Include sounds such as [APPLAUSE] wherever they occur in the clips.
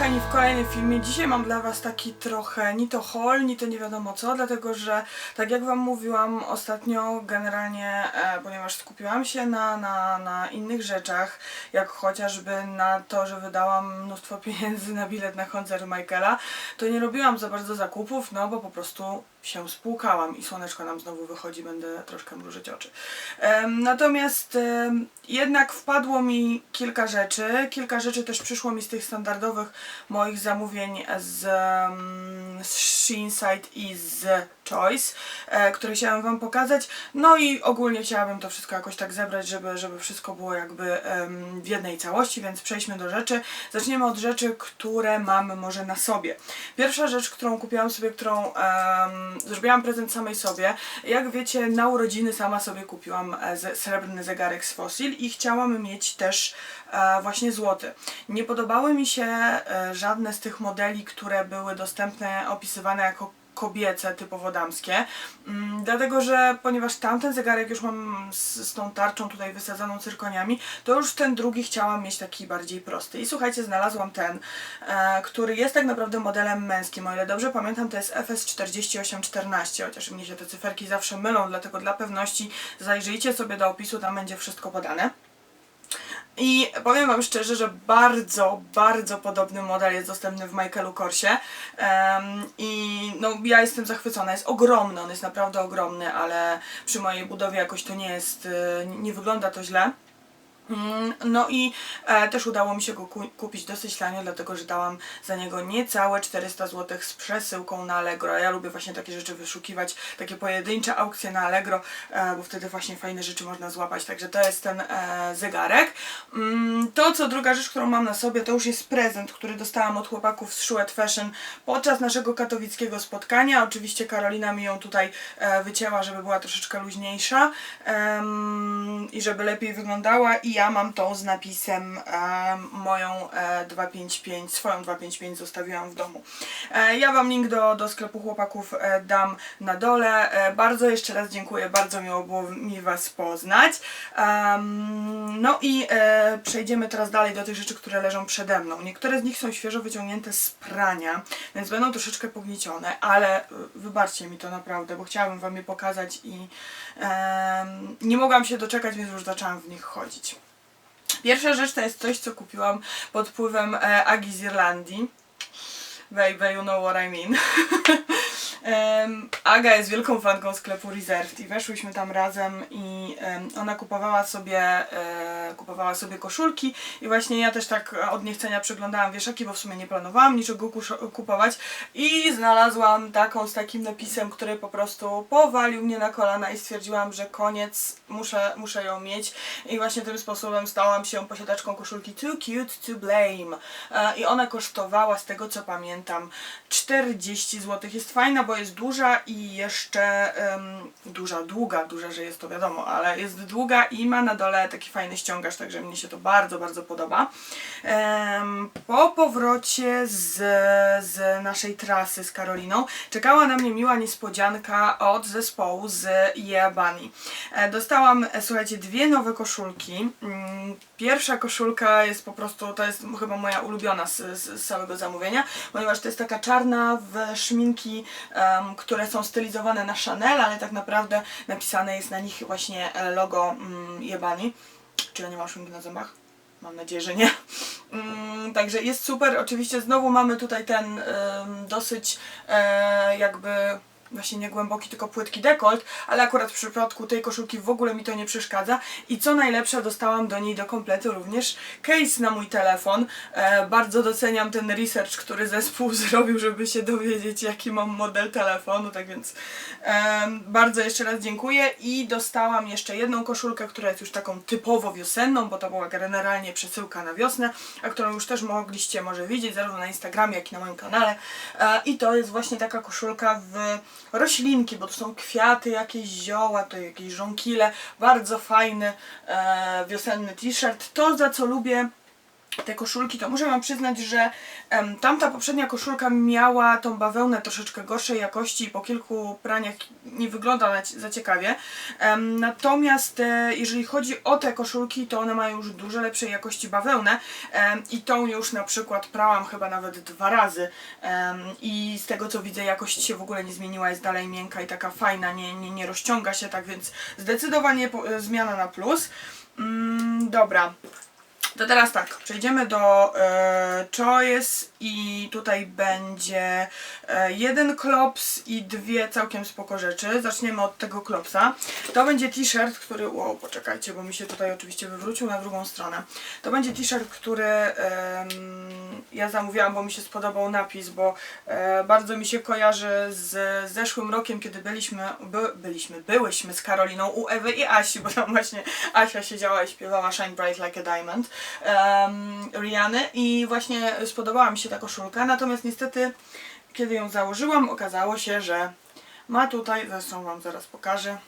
kochani, w kolejnym filmie. Dzisiaj mam dla Was taki trochę ni to haul, ni to nie wiadomo co, dlatego że tak jak Wam mówiłam ostatnio, generalnie, e, ponieważ skupiłam się na, na, na innych rzeczach, jak chociażby na to, że wydałam mnóstwo pieniędzy na bilet na koncert Michaela, to nie robiłam za bardzo zakupów, no bo po prostu się spłukałam i słoneczko nam znowu wychodzi, będę troszkę mrużyć oczy. Em, natomiast em, jednak wpadło mi kilka rzeczy, kilka rzeczy też przyszło mi z tych standardowych moich zamówień z, em, z Sheenside i z Choice, e, które chciałam Wam pokazać. No i ogólnie chciałabym to wszystko jakoś tak zebrać, żeby, żeby wszystko było jakby w jednej całości, więc przejdźmy do rzeczy. Zaczniemy od rzeczy, które mamy może na sobie. Pierwsza rzecz, którą kupiłam sobie, którą em, zrobiłam prezent samej sobie. Jak wiecie, na urodziny sama sobie kupiłam e, srebrny zegarek z Fossil i chciałam mieć też e, właśnie złoty. Nie podobały mi się e, żadne z tych modeli, które były dostępne, opisywane jako kobiece, typowo damskie, mm, dlatego że ponieważ tamten zegarek już mam z, z tą tarczą tutaj wysadzoną cyrkoniami, to już ten drugi chciałam mieć taki bardziej prosty. I słuchajcie, znalazłam ten, e, który jest tak naprawdę modelem męskim. O ile dobrze pamiętam, to jest FS4814, chociaż mnie się te cyferki zawsze mylą, dlatego dla pewności zajrzyjcie sobie do opisu, tam będzie wszystko podane. I powiem Wam szczerze, że bardzo, bardzo podobny model jest dostępny w Michaelu Korsie. Em, I no, ja jestem zachwycona. Jest ogromny, on jest naprawdę ogromny, ale przy mojej budowie jakoś to nie jest, y, nie wygląda to źle. Mm, No i e, też udało mi się go ku- kupić dosyć tanio, dlatego że dałam za niego niecałe 400 zł z przesyłką na Allegro. Ja lubię właśnie takie rzeczy wyszukiwać, takie pojedyncze aukcje na Allegro, e, bo wtedy właśnie fajne rzeczy można złapać. Także to jest ten e, zegarek. Mm, to, co druga rzecz, którą mam na sobie, to już jest prezent, który dostałam od chłopaków z Shuet Fashion podczas naszego katowickiego spotkania. Oczywiście Karolina mi ją tutaj e, wycięła, żeby była troszeczkę luźniejsza em, i żeby lepiej wyglądała i ja mam tą z napisem em, moją e, 255, swoją 255 zostawiłam w domu. E, ja Wam link do, do sklepu chłopaków e, dam na dole. E, bardzo jeszcze raz dziękuję, bardzo miło było mi Was poznać. Em, no i e, przejdziemy teraz dalej do tych rzeczy, które leżą przede mną. Niektóre z nich są świeżo wyciągnięte z prania, więc będą troszeczkę pogniecione, ale e, wybaczcie mi to naprawdę, bo chciałabym Wam je pokazać i em, nie mogłam się doczekać, więc już zaczęłam w nich chodzić. Pierwsza rzecz to jest coś, co kupiłam pod wpływem e, Agi z Irlandii. Baby, you know what I mean. [LAUGHS] Aga jest wielką fanką sklepu Reserved i weszłyśmy tam razem i ona kupowała sobie, e, kupowała sobie koszulki i właśnie ja też tak od niechcenia przeglądałam wieszaki, bo w sumie nie planowałam niczego kupować i znalazłam taką z takim napisem, który po prostu powalił mnie na kolana i stwierdziłam, że koniec, muszę, muszę ją mieć i właśnie tym sposobem stałam się posiadaczką koszulki Too Cute to Blame e, i ona kosztowała z tego co pamiętam 40 zł. Jest fajna, bo jest duża i jeszcze em, duża, długa, duża, że jest to wiadomo, ale jest długa i ma na dole taki fajny ściągacz, także mnie się to bardzo, bardzo podoba. Em, po powrocie z, z naszej trasy z Karoliną czekała na mnie miła niespodzianka od zespołu z Yeah Bunny. Dostałam, słuchajcie, dwie nowe koszulki. Mm, Pierwsza koszulka jest po prostu, to jest chyba moja ulubiona z, z całego zamówienia, ponieważ to jest taka czarna w szminki, em, które są stylizowane na Chanel, ale tak naprawdę napisane jest na nich właśnie e, logo mm, Jebani. Czy ja nie mam szminki na zębach? Mam nadzieję, że nie. Mm, także jest super. Oczywiście znowu mamy tutaj ten dosyć e, jakby właśnie nie głęboki, tylko płytki dekolt, ale akurat w przypadku tej koszulki w ogóle mi to nie przeszkadza. I co najlepsze, dostałam do niej do kompletu również case na mój telefon. E, bardzo doceniam ten research, który zespół [LAUGHS] zrobił, żeby się dowiedzieć, jaki mam model telefonu, tak więc em, bardzo jeszcze raz dziękuję. I dostałam jeszcze jedną koszulkę, która jest już taką typowo wiosenną, bo to była generalnie przesyłka na wiosnę, a którą już też mogliście może widzieć, zarówno na Instagramie, jak i na moim kanale. E, I to jest właśnie taka koszulka w roślinki, bo to są kwiaty, jakieś zioła, to jakieś żonkile. Bardzo fajny e, wiosenny t-shirt. To, za co lubię te koszulki, to muszę Wam przyznać, że em, tamta poprzednia koszulka miała tą bawełnę troszeczkę gorszej jakości i po kilku praniach nie wygląda na za ciekawie. Natomiast e, jeżeli chodzi o te koszulki, to one mają już dużo lepszej jakości bawełnę i tą już na przykład prałam chyba nawet dwa razy i z tego co widzę jakość się w ogóle nie zmieniła, jest dalej miękka i taka fajna, nie, nie, nie rozciąga się, tak więc zdecydowanie po, e, zmiana na plus. Mm, dobra, to teraz tak, przejdziemy do e, Choice i tutaj będzie e, jeden klops i dwie całkiem spoko rzeczy. Zaczniemy od tego klopsa. To będzie t-shirt, który, wow, poczekajcie, bo mi się tutaj oczywiście wywrócił na drugą stronę. To będzie t-shirt, który em, ja zamówiłam, bo mi się spodobał napis, bo e, bardzo mi się kojarzy z zeszłym rokiem, kiedy byliśmy, by, byliśmy, byłyśmy z Karoliną u Ewy i Asi, bo tam właśnie Asia siedziała i śpiewała Shine Bright Like a Diamond um, Riany i właśnie spodobała mi się ta koszulka, natomiast niestety kiedy ją założyłam okazało się, że ma tutaj, zresztą wam zaraz pokażę,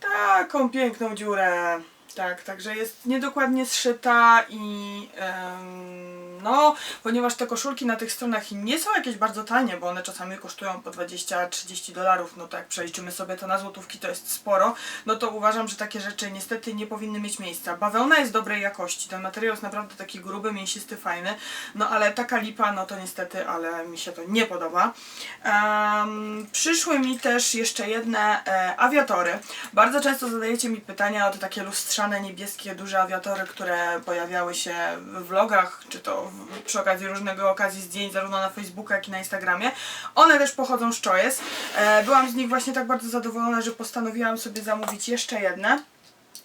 taką piękną dziurę. Tak, także jest niedokładnie zszyta i em, no, ponieważ te koszulki na tych stronach nie są jakieś bardzo tanie, bo one czasami kosztują po 20-30 dolarów, no to jak przeliczymy sobie to na złotówki, to jest sporo, no to uważam, że takie rzeczy niestety nie powinny mieć miejsca. Bawełna jest dobrej jakości, ten materiał jest naprawdę taki gruby, mięsisty, fajny, no ale taka lipa, no to niestety, ale mi się to nie podoba. Em, przyszły mi też jeszcze jedne e, awiatory. Bardzo często zadajecie mi pytania o te takie lustrzane, niebieskie, duże awiatory, które pojawiały się w vlogach, czy to przy okazji różnego okazji zdjęć, zarówno na Facebooku, jak i na Instagramie. One też pochodzą z Choice. E, byłam z nich właśnie tak bardzo zadowolona, że postanowiłam sobie zamówić jeszcze jedne.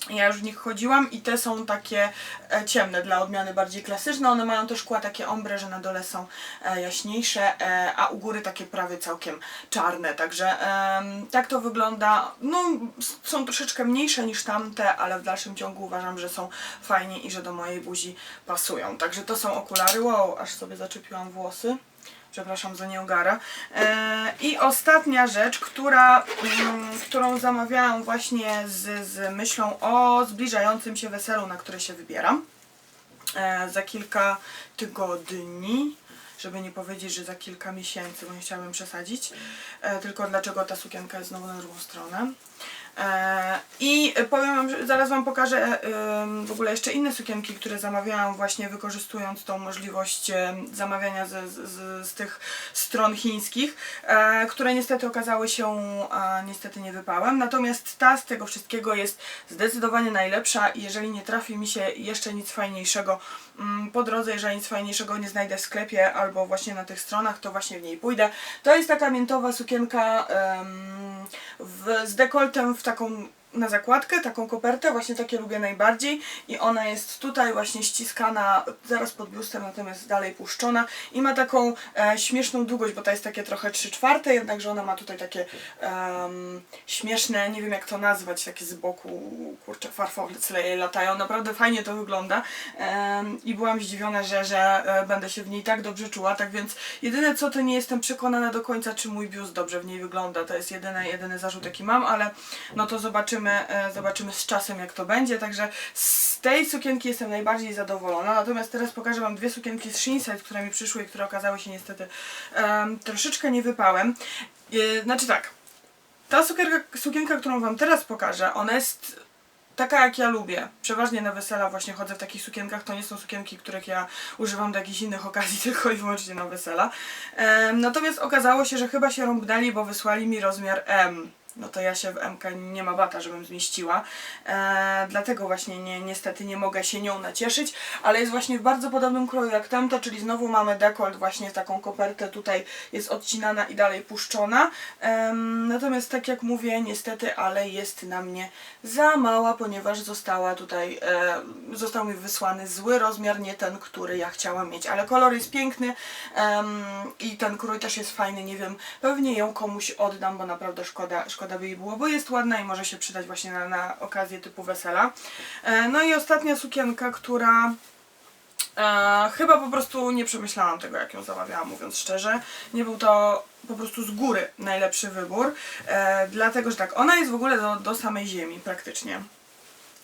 Ja już w nich chodziłam i te są takie e, ciemne, dla odmiany bardziej klasyczne. One mają te szkła takie ombre, że na dole są e, jaśniejsze, e, a u góry takie prawie całkiem czarne. Także tak to wygląda. No, są troszeczkę mniejsze niż tamte, ale w dalszym ciągu uważam, że są fajnie i że do mojej buzi pasują. Także to są okulary. Wow, aż sobie zaczepiłam włosy. Przepraszam za nieugara. E, I ostatnia rzecz, która, mm, którą zamawiałam właśnie z, z myślą o zbliżającym się weselu, na które się wybieram. E, za kilka tygodni, żeby nie powiedzieć, że za kilka miesięcy, bo nie chciałabym przesadzić. E, tylko dlaczego ta sukienka jest znowu na drugą stronę. E, I powiem wam, zaraz wam pokażę em, w ogóle jeszcze inne sukienki, które zamawiałam właśnie wykorzystując tą możliwość zamawiania z, z, z, tych stron chińskich, e, które niestety okazały się niestety nie wypałem. Natomiast ta z tego wszystkiego jest zdecydowanie najlepsza i jeżeli nie trafi mi się jeszcze nic fajniejszego po drodze, jeżeli nic fajniejszego nie znajdę w sklepie albo właśnie na tych stronach, to właśnie w niej pójdę. To jest taka miętowa sukienka em, w, z dekoltem w taką na zakładkę, taką kopertę, właśnie takie lubię najbardziej. I ona jest tutaj właśnie ściskana zaraz pod biustem, natomiast dalej puszczona. I ma taką e, śmieszną długość, bo to jest takie trochę 3 czwarte, jednakże ona ma tutaj takie śmieszne, nie wiem jak to nazwać, takie z boku, kurczę, farfocle latają, naprawdę fajnie to wygląda. I byłam zdziwiona, że, że e, będę się w niej tak dobrze czuła, tak więc jedyne co to nie jestem przekonana do końca, czy mój biust dobrze w niej wygląda, to jest jedyny, jedyny zarzut jaki mam, ale no to zobaczymy, e, zobaczymy z czasem jak to będzie, także z tej sukienki jestem najbardziej zadowolona, natomiast teraz pokażę wam dwie sukienki z Shinside, które mi przyszły i które okazały się niestety em, troszeczkę nie wypałem. E, znaczy tak, ta sukienka, sukienka, którą wam teraz pokażę, ona jest taka jak ja lubię. Przeważnie na wesela właśnie chodzę w takich sukienkach. To nie są sukienki, których ja używam do jakichś innych okazji, [LAUGHS] tylko i wyłącznie na wesela. Natomiast okazało się, że chyba się rąbnęli, bo wysłali mi rozmiar M. No to ja się w MK nie ma bata, żebym zmieściła. E, dlatego właśnie nie, niestety nie mogę się nią nacieszyć, ale jest właśnie w bardzo podobnym kroju jak tamta, czyli znowu mamy dekolt, właśnie taką kopertę tutaj jest odcinana i dalej puszczona. Em, natomiast tak jak mówię, niestety, ale jest na mnie za mała, ponieważ została tutaj, e, został mi wysłany zły rozmiar, nie ten, który ja chciałam mieć, ale kolor jest piękny em, i ten krój też jest fajny, nie wiem, pewnie ją komuś oddam, bo naprawdę szkoda, szkoda by jej było, bo jest ładna i może się przydać właśnie na, na okazję typu wesela. E, no i ostatnia sukienka, która E, chyba po prostu nie przemyślałam tego, jak ją zamawiałam, mówiąc szczerze. Nie był to po prostu z góry najlepszy wybór, e, dlatego że tak, ona jest w ogóle do, do samej ziemi praktycznie.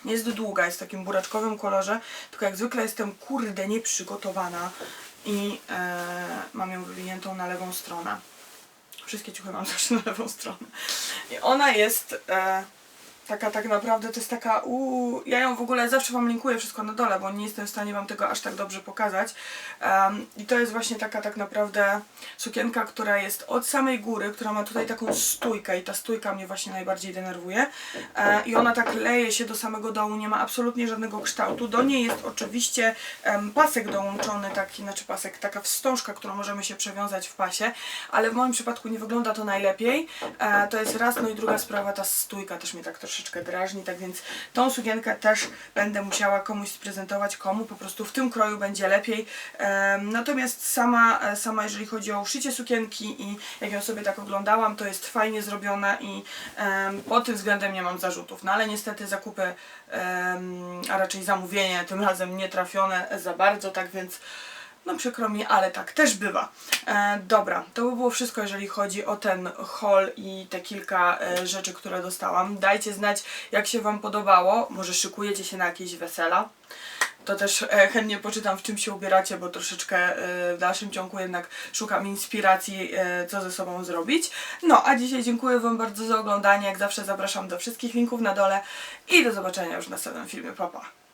Nie jest długa, jest w takim buraczkowym kolorze, tylko jak zwykle jestem kurde nieprzygotowana i e, mam ją wywiniętą na lewą stronę. Wszystkie ciuchy mam zawsze na lewą stronę. I ona jest e, taka tak naprawdę, to jest taka uuu, ja ją w ogóle zawsze Wam linkuję wszystko na dole, bo nie jestem w stanie Wam tego aż tak dobrze pokazać. Em, I to jest właśnie taka tak naprawdę sukienka, która jest od samej góry, która ma tutaj taką stójkę i ta stójka mnie właśnie najbardziej denerwuje. E, I ona tak leje się do samego dołu, nie ma absolutnie żadnego kształtu. Do niej jest oczywiście em, pasek dołączony, taki, znaczy pasek, taka wstążka, którą możemy się przewiązać w pasie, ale w moim przypadku nie wygląda to najlepiej. E, to jest raz, no i druga sprawa, ta stójka też mnie tak troszeczkę drażni, tak więc tą sukienkę też będę musiała komuś sprezentować, komu po prostu w tym kroju będzie lepiej. Natomiast sama, e, sama jeżeli chodzi o szycie sukienki i jak ją sobie tak oglądałam, to jest fajnie zrobiona i pod tym względem nie mam zarzutów. No ale niestety zakupy, a raczej zamówienie tym razem nie trafione za bardzo, tak więc no przykro mi, ale tak też bywa. E, dobra, to by było wszystko, jeżeli chodzi o ten haul i te kilka e, rzeczy, które dostałam. Dajcie znać, jak się Wam podobało. Może szykujecie się na jakieś wesela. To też e, chętnie poczytam, w czym się ubieracie, bo troszeczkę e, w dalszym ciągu jednak szukam inspiracji, e, co ze sobą zrobić. No, a dzisiaj dziękuję Wam bardzo za oglądanie. Jak zawsze zapraszam do wszystkich linków na dole i do zobaczenia już w następnym filmie. Pa, pa.